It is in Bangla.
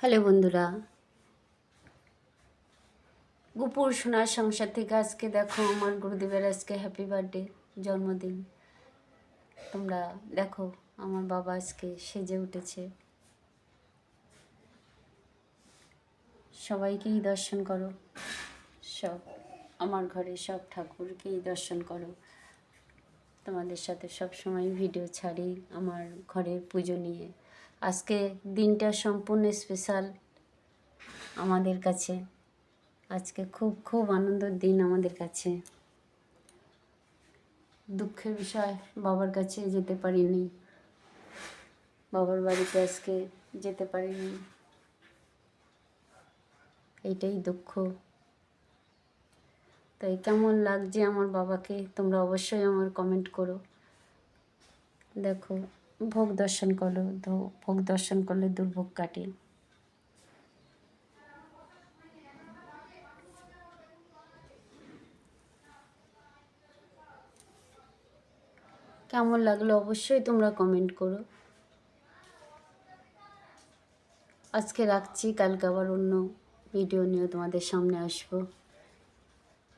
হ্যালো বন্ধুরা। গুপুর সোনার সংসার থেকে আজকে দেখো আমার গুরুদেবের আজকে হ্যাপি বার্থডে জন্মদিন। তোমরা দেখো আমার বাবা আজকে সেজে উঠেছে। সবাইকেই দর্শন করো। সব আমার ঘরে সব ঠাকুরকেই দর্শন করো। তোমাদের সাথে সব সময় ভিডিও ছাড়ি আমার ঘরের পুজো নিয়ে। আজকে দিনটা সম্পূর্ণ স্পেশাল আমাদের কাছে। আজকে খুব খুব আনন্দের দিন আমাদের কাছে। দুঃখের বিষয়, বাবার কাছে যেতে পারিনি। বাবার বাড়িতে আজকে যেতে পারিনি। এইটাই দুঃখ। তাই কেমন লাগছে আমার বাবাকে, তোমরা অবশ্যই আমার কমেন্ট করো। দেখো ভোগ দর্শন করল ভোগ দর্শন করলে দুর্ভোগ কাটে। কেমন লাগল অবশ্যই তোমরা কমেন্ট করো। আজকে রাখছি, কালকে আবার অন্য ভিডিও নিয়ে তোমাদের সামনে আসব।